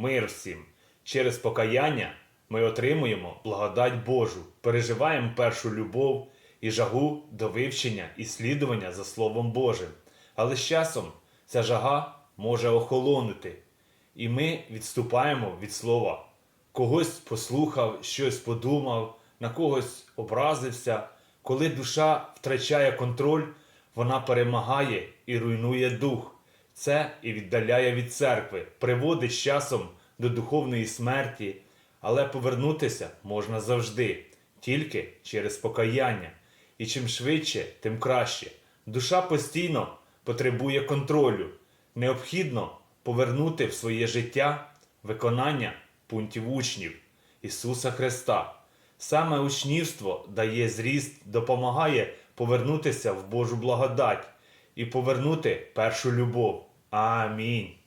мир всім. Через покаяння ми отримуємо благодать Божу, переживаємо першу любов і жагу до вивчення і слідування за Словом Божим. Але з часом ця жага може охолонути, і ми відступаємо від слова. Когось послухав, щось подумав, на когось образився. Коли душа втрачає контроль, вона перемагає і руйнує дух. Це і віддаляє від церкви, приводить з часом до духовної смерті, але повернутися можна завжди, тільки через покаяння. І чим швидше, тим краще. Душа постійно потребує контролю. Необхідно повернути в своє життя виконання пунктів учнів Ісуса Христа. Саме учнівство дає зріст, допомагає повернутися в Божу благодать і повернути першу любов. Амінь.